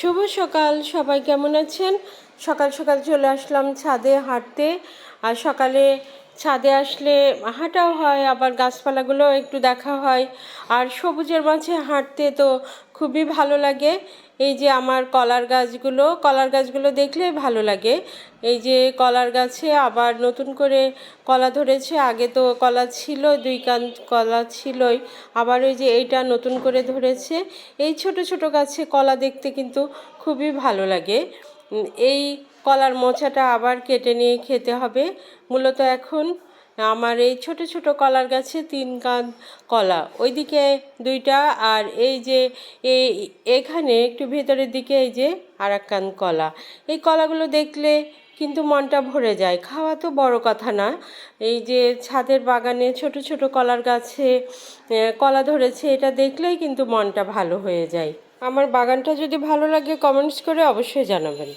শুভ সকাল। সবাই কেমন আছেন? সকাল সকাল চলে আসলাম ছাদে হাঁটতে। আর সকালে ছাদে আসলে হাঁটাও হয়, আবার গাছপালাগুলো একটু দেখা হয়। আর সবুজের মাঝে হাঁটতে তো খুবই ভালো লাগে। এই যে আমার কলার গাছগুলো কলার গাছগুলো দেখলে ভালো লাগে। এই যে কলার গাছে আবার নতুন করে কলা ধরেছে, আগে তো কলা ছিল, দুই কান কলা ছিলই, আবার ওই যে এইটা নতুন করে ধরেছে। এই ছোট ছোট গাছে কলা দেখতে কিন্তু খুবই ভালো লাগে। এই কলার মোচাটা আবার কেটে নিয়ে খেতে হবে। মূলত এখন আমার এই ছোট ছোট কলার গাছে তিন কান কলা। ওইদিকে দুইটা আর এই যে এই এখানে একটু ভেতরের দিকে এই যে আর এক কান কলা। এই কলাগুলো দেখলে কিন্তু মনটা ভরে যায়। খাওয়া তো বড় কথা না। এই যে ছাদের বাগানে ছোট ছোট কলার গাছে কলা ধরেছে, এটা দেখলেই কিন্তু মনটা ভালো হয়ে যায়। আমার বাগানটা যদি ভালো লাগে কমেন্টস করে অবশ্যই জানাবেন।